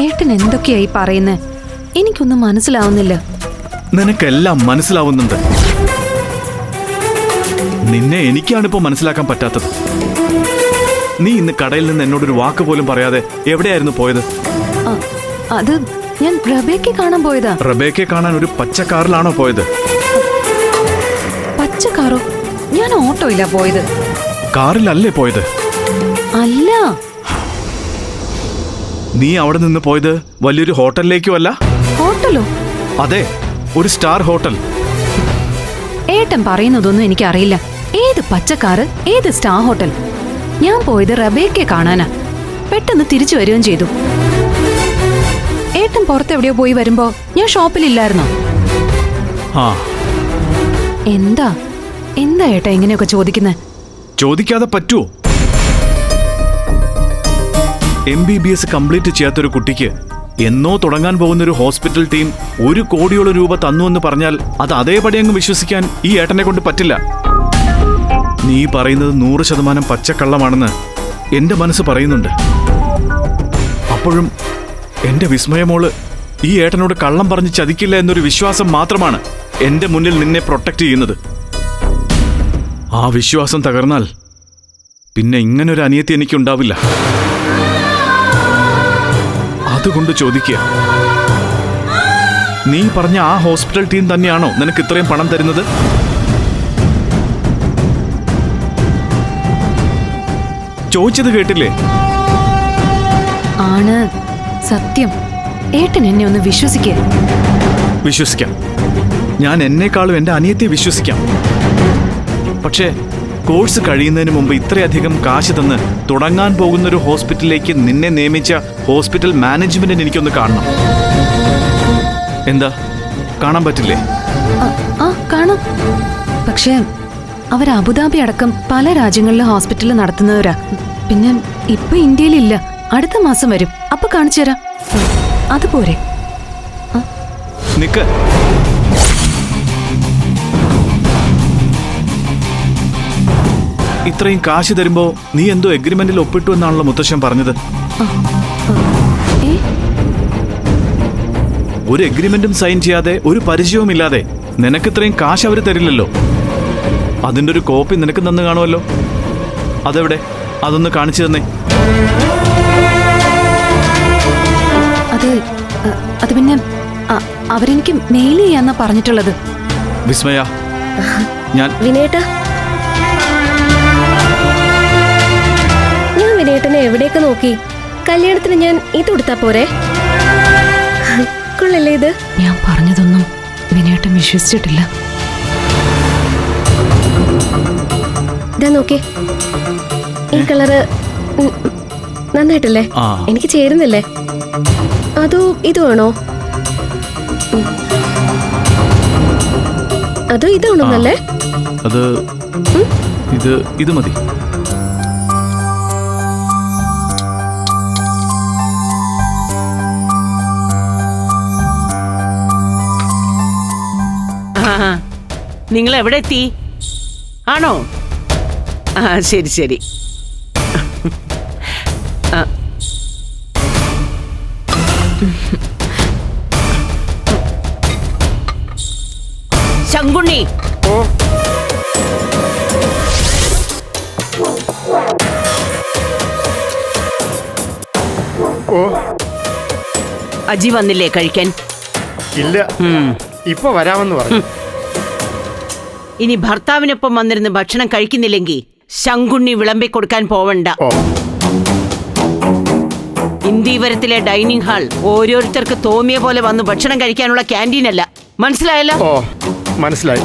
ഏട്ടൻ എന്തൊക്കെയായി പറയുന്നത് എനിക്കൊന്നും മനസ്സിലാവുന്നില്ല. നിനക്കെല്ലാം മനസ്സിലാവുന്നുണ്ട്. നിന്നെ എനിക്കാണിപ്പോ മനസ്സിലാക്കാൻ പറ്റാത്തത്. നീ ഇന്ന് കടയിൽ നിന്ന് എന്നോടൊരു വാക്ക് പോലും പറയാതെ എവിടെയായിരുന്നു പോയത്? അത് ഞാൻ റബേക്കെ കാണാൻ പോയതാ. റബേക്കെ കാണാൻ ഒരു പച്ച കാറിലാണോ പോയത്? പച്ച കാറോ ഞാൻ ഓട്ടോയിലാ പോയത്. കാറിലല്ലേ പോയത്? അല്ല നീ അവിടെ നിന്ന് പോയത് വലിയൊരു ഹോട്ടലിലേക്കും അല്ല? ഹോട്ടലോ? അതെ ഒരു സ്റ്റാർ ഹോട്ടൽ. ഏട്ടൻ പറയുന്നതൊന്നും എനിക്കറിയില്ല. ഏത് പച്ചക്കാറ് ഏത് സ്റ്റാർ ഹോട്ടൽ? ഞാൻ പോയത് റബേക്കെ കാണാനാ. പെട്ടെന്ന് തിരിച്ചു വരികയും ചെയ്തു. ഏട്ടൻ പുറത്തെവിടെയോ പോയി വരുമ്പോ ഞാൻ ഷോപ്പിലില്ലായിരുന്നു? ആ. എന്താ? എന്താ ഏട്ടാ ഇങ്ങനെയൊക്കെ ചോദിക്കുന്നേ? ചോദിക്കാതെ പറ്റുമോ M B B S complete ചെയ്യാത്തൊരു കുട്ടിക്ക് എന്നോ തുടങ്ങാൻ പോകുന്ന ഒരു ഹോസ്പിറ്റൽ ടീം ഒരു കോടിയോളം രൂപ തന്നു എന്ന് പറഞ്ഞാൽ അത് അതേപടി അങ്ങ് വിശ്വസിക്കാൻ ഈ ഏട്ടനെ കൊണ്ട് പറ്റില്ല. നീ പറയുന്നത് നൂറ് ശതമാനം പച്ചക്കള്ളമാണെന്ന് എന്റെ മനസ്സ് പറയുന്നുണ്ട്. അപ്പോഴും എന്റെ വിസ്മയമോൾ ഈ ഏട്ടനോട് കള്ളം പറഞ്ഞ് ചതിക്കില്ല എന്നൊരു വിശ്വാസം മാത്രമാണ് എന്റെ മുന്നിൽ നിന്നെ പ്രൊട്ടക്ട് ചെയ്യുന്നത്. ആ വിശ്വാസം തകർന്നാൽ പിന്നെ ഇങ്ങനൊരു അനിയത്തി എനിക്കുണ്ടാവില്ല. അതുകൊണ്ട് ചോദിക്കുക? നീ പറഞ്ഞ ആ ഹോസ്പിറ്റൽ ടീം തന്നെയാണോ നിനക്ക് ഇത്രയും പണം തരുന്നത്? ചോദിച്ചത് കേട്ടില്ലേ? ആണ് സത്യം. ഏട്ടൻ എന്നെ ഒന്ന് വിശ്വസിക്കുക വിശ്വസിക്കാം. ഞാൻ എന്നെക്കാളും എന്റെ അനിയത്തെ വിശ്വസിക്കാം. പക്ഷേ കോഴ്സ് കഴിയുന്നതിന് മുമ്പ് ഇത്രയധികം കാശ് തന്ന് തുടങ്ങാൻ പോകുന്ന ഒരു ഹോസ്പിറ്റലിലേക്ക് നിന്നെ നിയമിച്ച ഹോസ്പിറ്റൽ മാനേജ്മെന്റിന് എനിക്കൊന്ന് കാണണം. എന്താ? കാണാൻ പറ്റില്ലേ? ആ, കാണാം. പക്ഷേ അവർ അബുദാബി അടക്കം പല രാജ്യങ്ങളിലും ഹോസ്പിറ്റലിൽ നടത്തുന്നവരാ. പിന്നെ ഇപ്പൊ ഇന്ത്യയിലില്ല. അടുത്ത മാസം വരും. അപ്പൊ കാണിച്ചു തരാം. അതുപോരെ. നിക്ക്. ഇത്രയും കാശ് തരുമ്പോ നീ എന്തോ എഗ്രിമെന്റിൽ ഒപ്പിട്ടു എന്നാണല്ലോ മുത്തശ്ശൻ പറഞ്ഞത്. ഒരു എഗ്രിമെന്റും സൈൻ ചെയ്യാതെ ഒരു പരിചയവും ഇല്ലാതെ നിനക്ക് ഇത്രയും കാശ് അവർ തരില്ലല്ലോ. അതിന്റെ ഒരു കോപ്പി നിനക്ക് തന്നു കാണുമല്ലോ. അതെവിടെ? അതൊന്ന് കാണിച്ചു തന്നെ. അത് അത് പിന്നെ അവരെനിക്ക് മെയിൽ ചെയ്യാന്നാ പറഞ്ഞിട്ടുള്ളത്. വിസ്മയ. ഞാൻ വിനേട്ട എവിടെയൊക്കെ നോക്കി? കല്യാണത്തിന് ഞാൻ ഇത് കൊടുത്താ പോരെ? കൊള്ളല്ലേ ഇത്? ഞാൻ പറഞ്ഞതൊന്നും വിനേട്ടൻ വിശ്വസിച്ചിട്ടില്ല. ഇതാ നോക്കി. ഈ കളറ് നന്നായിട്ടല്ലേ? എനിക്ക് ചേരുന്നില്ലേ? അതോ ഇത് വേണോ. അതോ ഇത് നല്ലേ? അത് ഇത് ഇത് മതി. നിങ്ങൾ എവിടെ എത്തി ആണോ? ആ ശരി ശരി. ശങ്കുണ്ണി. ഓ. അജി വന്നില്ലേ കഴിക്കാൻ? ഇല്ല. ഇപ്പൊ വരാമെന്ന് പറഞ്ഞു. ഇനി ഭർത്താവിനൊപ്പം വന്നിരുന്ന് ഭക്ഷണം കഴിക്കുന്നില്ലെങ്കിൽ ശങ്കുണ്ണി വിളമ്പി കൊടുക്കാൻ പോവണ്ട. ഇന്ദീവരത്തിലെ ഡൈനിങ് ഹാൾ ഓരോരുത്തർക്ക് തോന്നിയ പോലെ വന്ന് ഭക്ഷണം കഴിക്കാനുള്ള ക്യാന്റീൻ അല്ല. മനസ്സിലായല്ലോ? മനസ്സിലായി.